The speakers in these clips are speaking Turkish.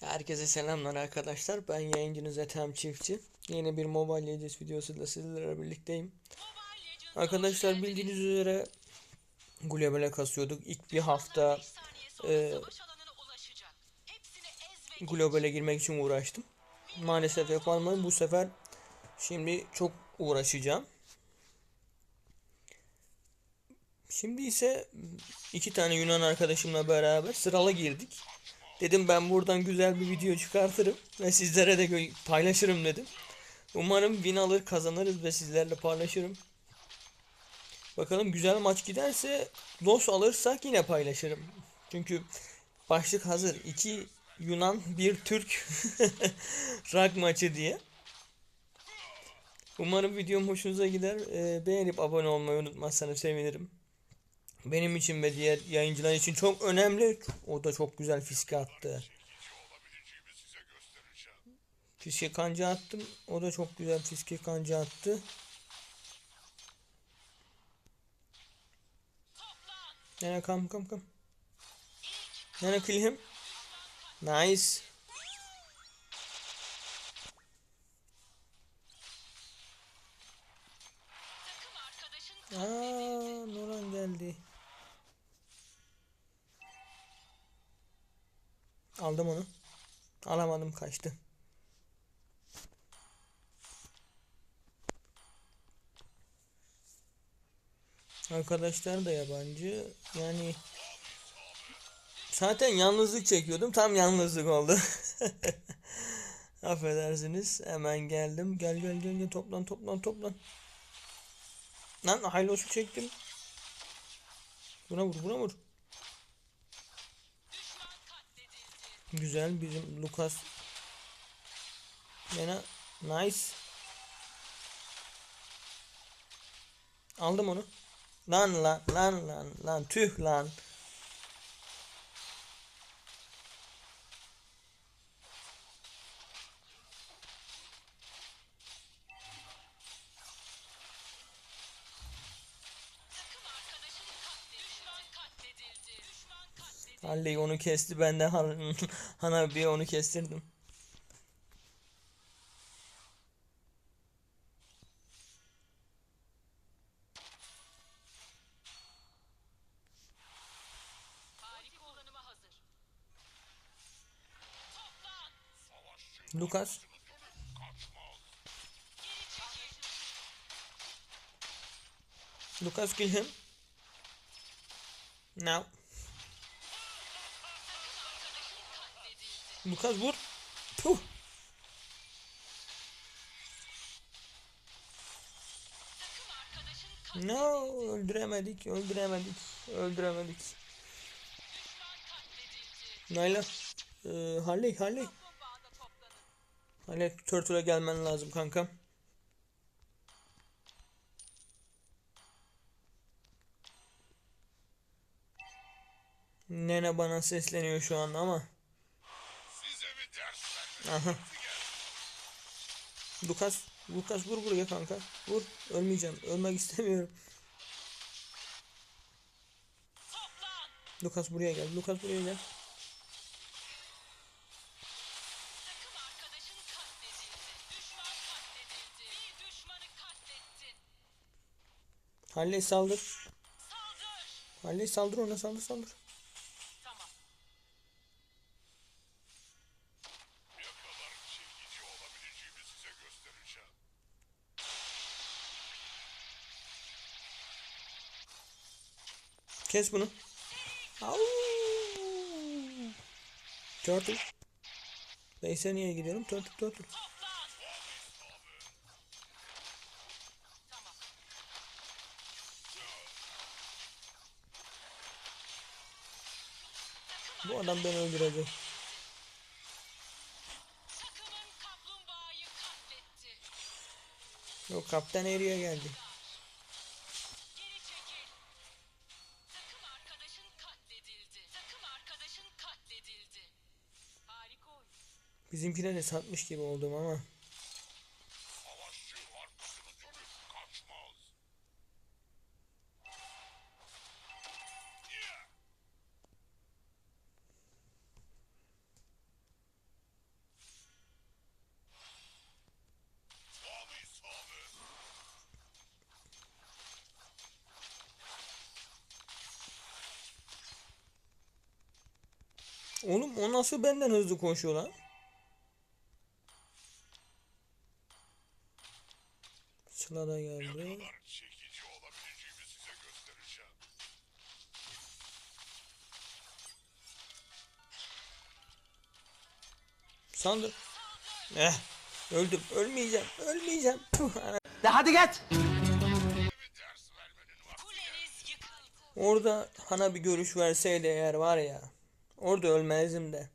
Herkese selamlar arkadaşlar. Ben yayıncınız Ethem Çiftçi. Yeni bir Mobile Legends videosuyla sizlerle birlikteyim. Arkadaşlar bildiğiniz üzere globale kasıyorduk. İlk bir hafta e, globale girmek için uğraştım. Maalesef yapamadım. Bu sefer şimdi çok uğraşacağım. Şimdi ise iki tane Yunan arkadaşımla beraber sıralı girdik. Dedim ben buradan güzel bir video çıkartırım ve sizlere de paylaşırım dedim. Umarım win alır kazanırız ve sizlerle paylaşırım. Bakalım güzel maç giderse los alırsak yine paylaşırım. Çünkü başlık hazır. İki Yunan bir Türk rak maçı diye. Umarım videom hoşunuza gider. Ee, beğenip abone olmayı unutmazsanız sevinirim. Benim için ve diğer yayıncılar için çok önemli. O da çok güzel fiske attı. Fiske kanca attım. O da çok güzel fiske kanca attı. Nene kam kam kam. Nene kill him. Nice. Aldım onu. Alamadım kaçtı. Arkadaşlar da yabancı. Yani zaten yalnızlık çekiyordum. Tam yalnızlık oldu. Affedersiniz. Hemen geldim. Gel gel gel gel toplan toplan toplan. Lan haylosu çektim. Buna vur buna vur. Güzel bizim Lucas. Yine nice. Aldım onu. Lan lan lan lan lan tüh lan. Halley onu kesti ben de Han Hanabi'ye onu kestirdim. Lucas. Lucas kill him. Now. Lucas vur. Puh. No, öldüremedik, öldüremedik, öldüremedik. Nayla, ee, Harley, Harley. Harley, Turtle'a gelmen lazım kankam. Nene bana sesleniyor şu an ama. Aha. Lucas, Lucas vur buraya kanka. Vur. Ölmeyeceğim. Ölmek istemiyorum. Lucas buraya gel. Lucas buraya gel. Halley saldır. Halley saldır ona saldır saldır. Kes bunu. Au. Turtle. Base'e niye gidiyorum? Turtle turtle. Bu adam beni öldürecek. Yok kaptan eriye geldi. Bizimkine de satmış gibi oldum ama. Oğlum o nasıl benden hızlı koşuyor lan? Da geldi. Sandır. Eh. Öldüm. Ölmeyeceğim. Ölmeyeceğim. Puh, De hadi git. Orada Hana bir görüş verseydi eğer var ya. Orada ölmezdim de.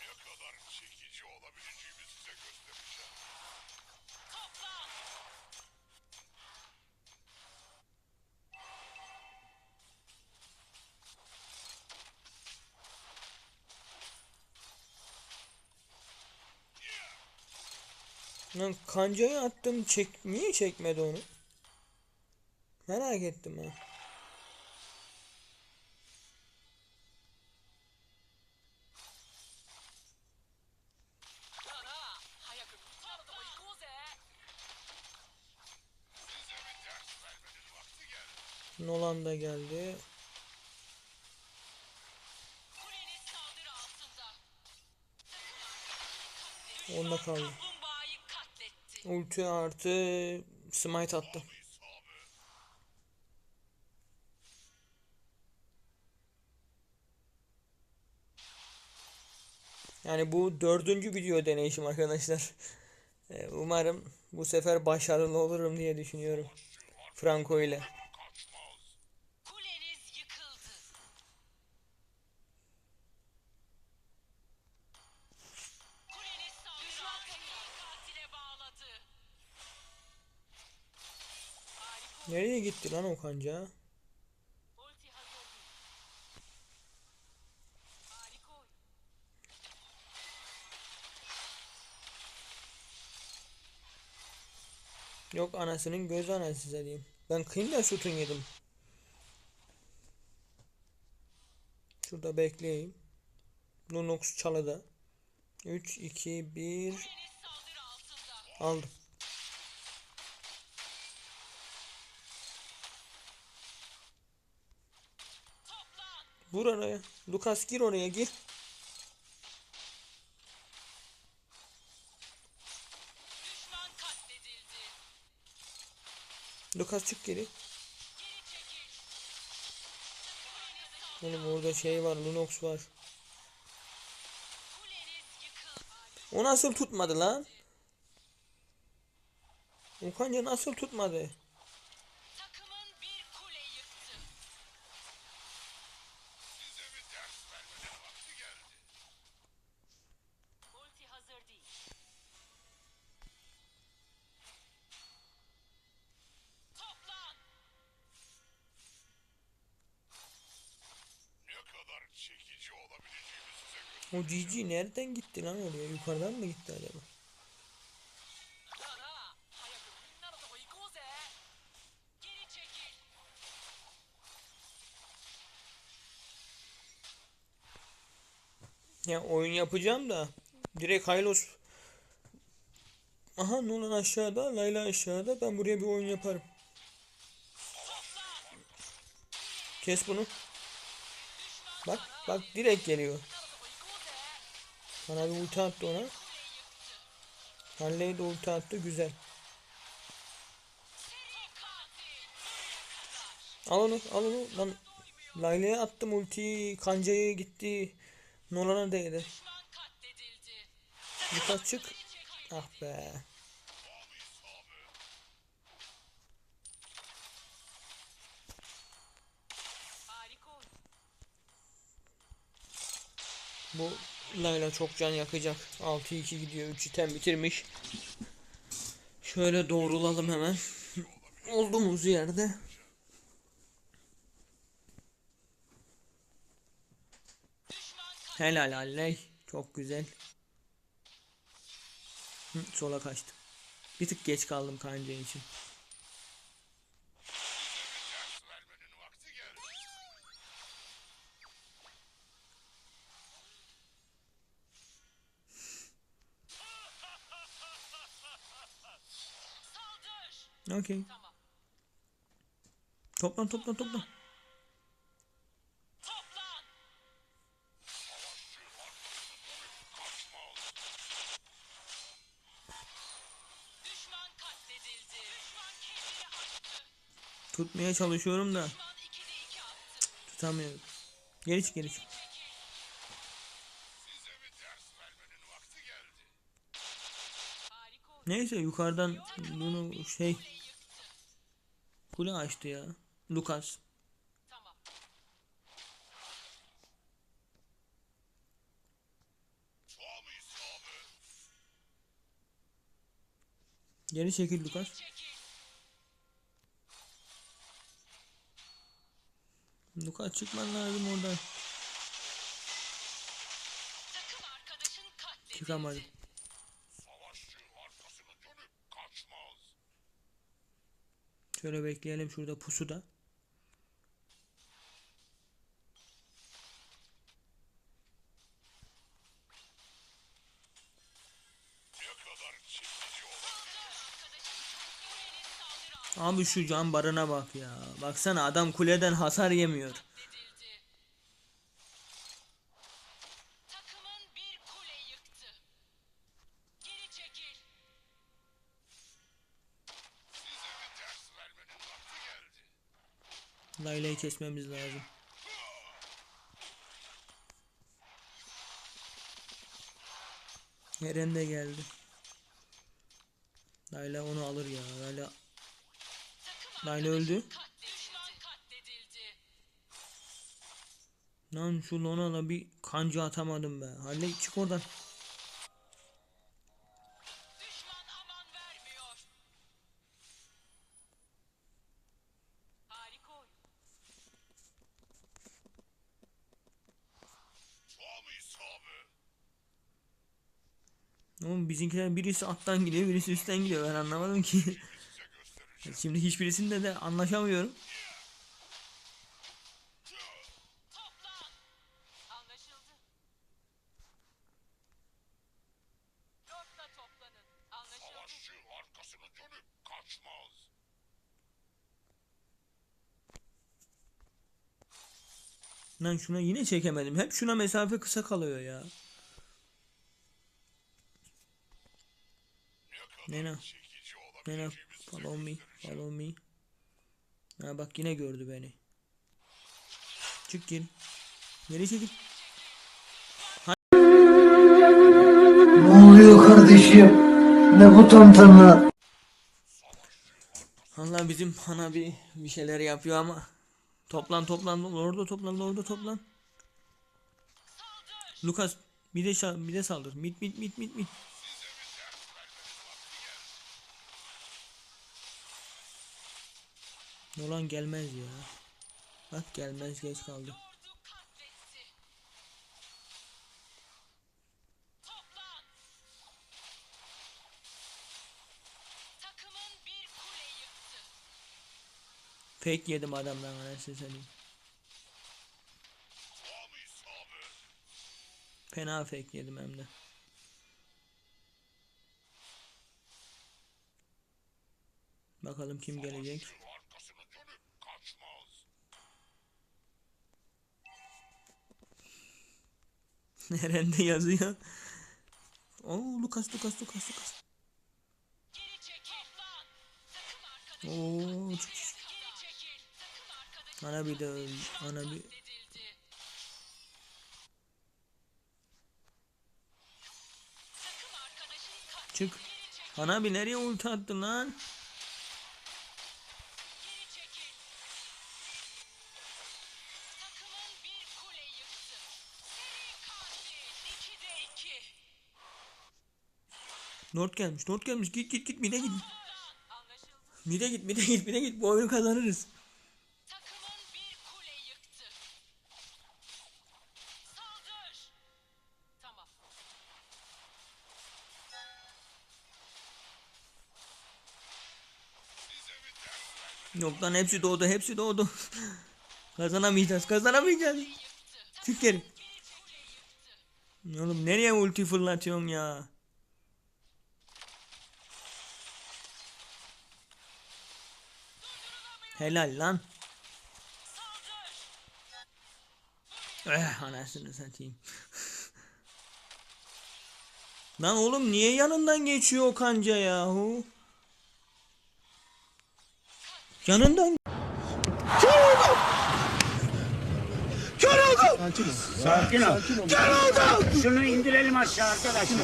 Ne kadar çekici olabileceğimi size göstereceğim. Toplan. Lan kancayı attım. Çek niye çekmedi onu? Merak ettim ha. Nolan da geldi. Onda kaldı. Ulti artı smite attı. Yani bu dördüncü video deneyişim arkadaşlar. Ee, Umarım bu sefer başarılı olurum diye düşünüyorum. Franco ile. Nereye gitti lan o kanca? Yok anasının göz anası diyeyim. Ben kıyımda şutun yedim. Şurada bekleyeyim. Lunox çalıda. 3, 2, 1 Kuleniz saldırı altında. aldım. Toplan. Vur oraya. Lucas gir oraya gir. Lucas çık geri. Oğlum orada şey var. Lunox var. O nasıl tutmadı lan? O kanca nasıl tutmadı? O GG nereden gitti lan oraya? Yukarıdan mı gitti acaba? Ya oyun yapacağım da direkt Haylos Aha Nolan aşağıda, Layla aşağıda. Ben buraya bir oyun yaparım. Kes bunu. Bak, bak direkt geliyor. Bana bir ulti attı ona. Halley de ulti attı, güzel. Al onu, al onu. Lan Layla'ya attım ultiyi, kancaya gitti. Nolan'a değdi. Lucas çık. Ah be. Bu Layla çok can yakacak. 6-2 gidiyor. 3 item bitirmiş. Şöyle doğrulalım hemen. Olduğumuz yerde. Helal Alley. Çok güzel. Hı, sola kaçtım. Bir tık geç kaldım kanca için. Okey. Tamam. Toplan toplan toplan. Tutmaya çalışıyorum da Düşman 2'de 2 attı. tutamıyorum. Geri çık geri çık. Neyse yukarıdan bunu şey. Kule açtı ya. Lucas. Tamam. Geri çekil Lucas. Lucas çıkman lazım oradan. Çıkamadım. Şöyle bekleyelim şurada saldırı altına Abi şu can barına bak ya. Baksana adam kuleden hasar yemiyor. Layla'yı kesmemiz lazım. Eren de geldi. Layla onu alır ya. Layla Layla öldü. Lan şu Lona'la bir kanca atamadım be. Halle çık oradan. Oğlum bizimkiler birisi alttan gidiyor birisi üstten gidiyor. Ben anlamadım ki. Şimdi hiçbirisinde de anlaşamıyorum. Lan şuna yine çekemedim. Hep şuna mesafe kısa kalıyor ya. Ne kadar Nena. Nena follow me. Follow me. Ha bak yine gördü beni. Çık geri. Geri çekil. Ne oluyor kardeşim? Ne bu tantana? Allah bizim bana bir bir şeyler yapıyor ama. Toplan toplan orada toplan orada toplan. Lucas bir de bir de saldır. Mit mit mit mit mit. Nolan gelmez ya. Bak gelmez geç kaldı. Fake yedim adamdan anasını satayım. Fena fake yedim hem de. Bakalım kim gelecek. Nerede yazıyor? Oo Lucas Lucas Lucas Lucas. Oo arkadaşın ana bir de. Ana bir çık. Ana bir nereye ulti attın lan? North gelmiş. North gelmiş. Git git git mide git. Mide git mide git mide git. Bu oyunu kazanırız. Yok lan hepsi doğdu. Hepsi doğdu. kazanamayacağız. Kazanamayacağız. Çık geri. Oğlum nereye ulti fırlatıyorsun ya? Helal lan. Eh anasını satayım. lan oğlum niye yanından geçiyor o kanca yahu? Yanından... Şunu indirelim aşağı arkadaşlar.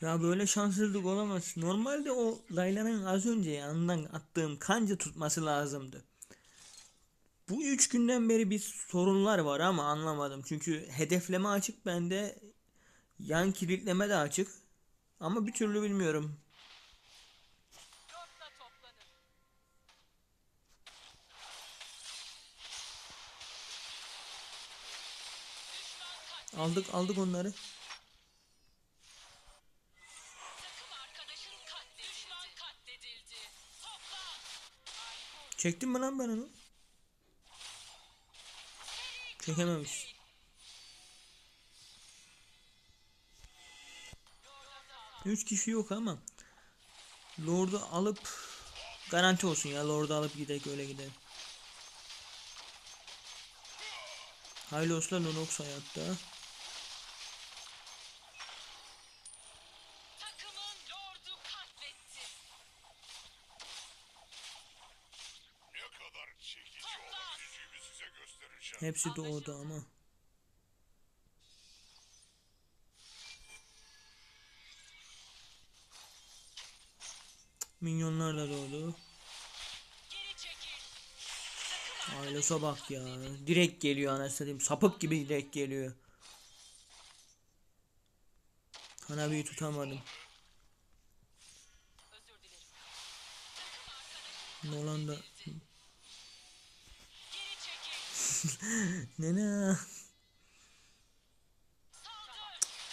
Ya böyle şanssızlık olamaz. Normalde o Layla'nın az önce yanından attığım kanca tutması lazımdı. Bu üç günden beri bir sorunlar var ama anlamadım. Çünkü hedefleme açık bende. Yan kilitleme de açık. Ama bir türlü bilmiyorum. Aldık aldık onları. Çektim mi lan ben onu? Çekememiş. Üç kişi yok ama Lord'u alıp garanti olsun ya Lord'u alıp gidelim öyle gidelim. Hylos'la Lunox hayatta. Takımın lordu katletti. Ne kadar çekici olabileceğimi size göstereceğim. Hepsi doğdu ama. Minyonlar da doğdu. Ailese bak ya. Direkt geliyor anasını. Sapık gibi direkt geliyor. Hanabi'yi tutamadım. Nolan da. Nene.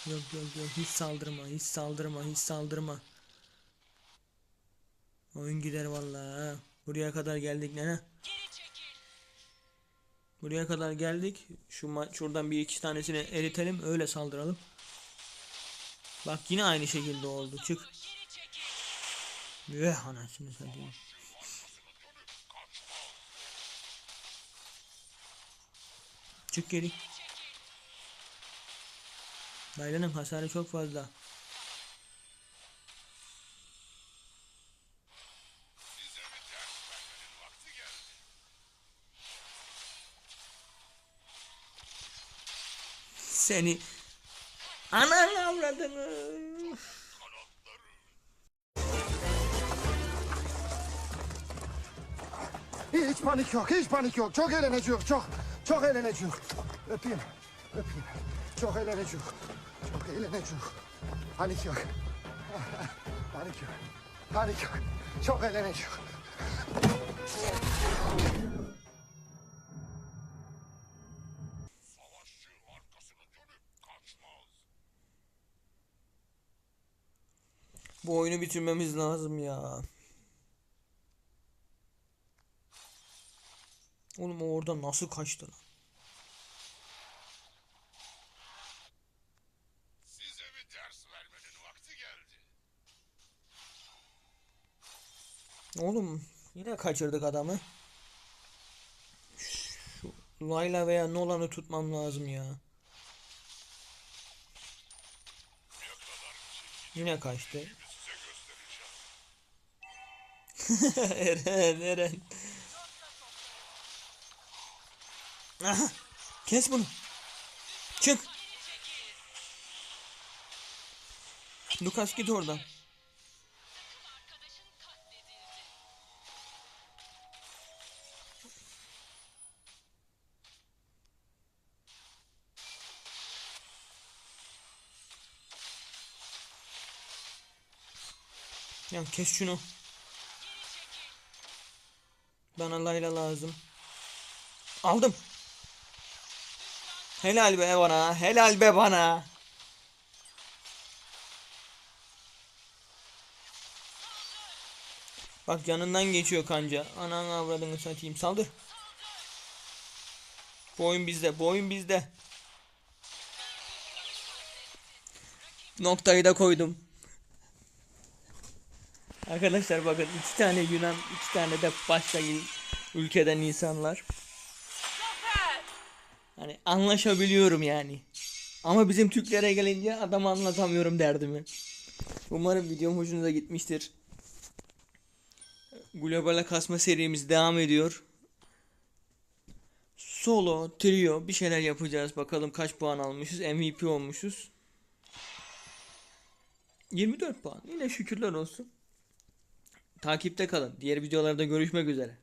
Yok yok yok hiç saldırma hiç saldırma hiç saldırma. Oyun gider vallahi. Buraya kadar geldik nene. Buraya kadar geldik. Şu şuradan bir iki tanesini eritelim öyle saldıralım. Bak yine aynı şekilde oldu. Çık. Üh anasını satayım. Çık geri. Çekil. Layla'nın hasarı çok fazla. Seni anan avradını. Hiç panik yok, hiç panik yok. Çok eğleneceğiz, çok, çok eğleneceğiz. Öpeyim, öpeyim. Çok eğleneceğiz, çok eğleneceğiz. Panik yok. Panik yok, panik yok. Çok kaçmaz. Bu oyunu bitirmemiz lazım ya. Oğlum o orada nasıl kaçtı lan? Size bir ders vermenin vakti geldi. Oğlum yine kaçırdık adamı. Şu Layla veya Nolan'ı tutmam lazım ya. Yine kaçtı. Eren Eren. Aha, kes bunu. Çık. Lucas git oradan. Ya kes şunu. Bana Layla lazım. Aldım. Helal be bana. Helal be bana. Bak yanından geçiyor kanca. Anan avradını satayım. Saldır. Bu oyun bizde. Bu oyun bizde. Noktayı da koydum. Arkadaşlar bakın iki tane Yunan, iki tane de başka ülkeden insanlar. Hani anlaşabiliyorum yani. Ama bizim Türklere gelince adam anlatamıyorum derdimi. Umarım videom hoşunuza gitmiştir. Globale kasma serimiz devam ediyor. Solo, trio bir şeyler yapacağız. Bakalım kaç puan almışız. MVP olmuşuz. 24 puan. Yine şükürler olsun. Takipte kalın. Diğer videolarda görüşmek üzere.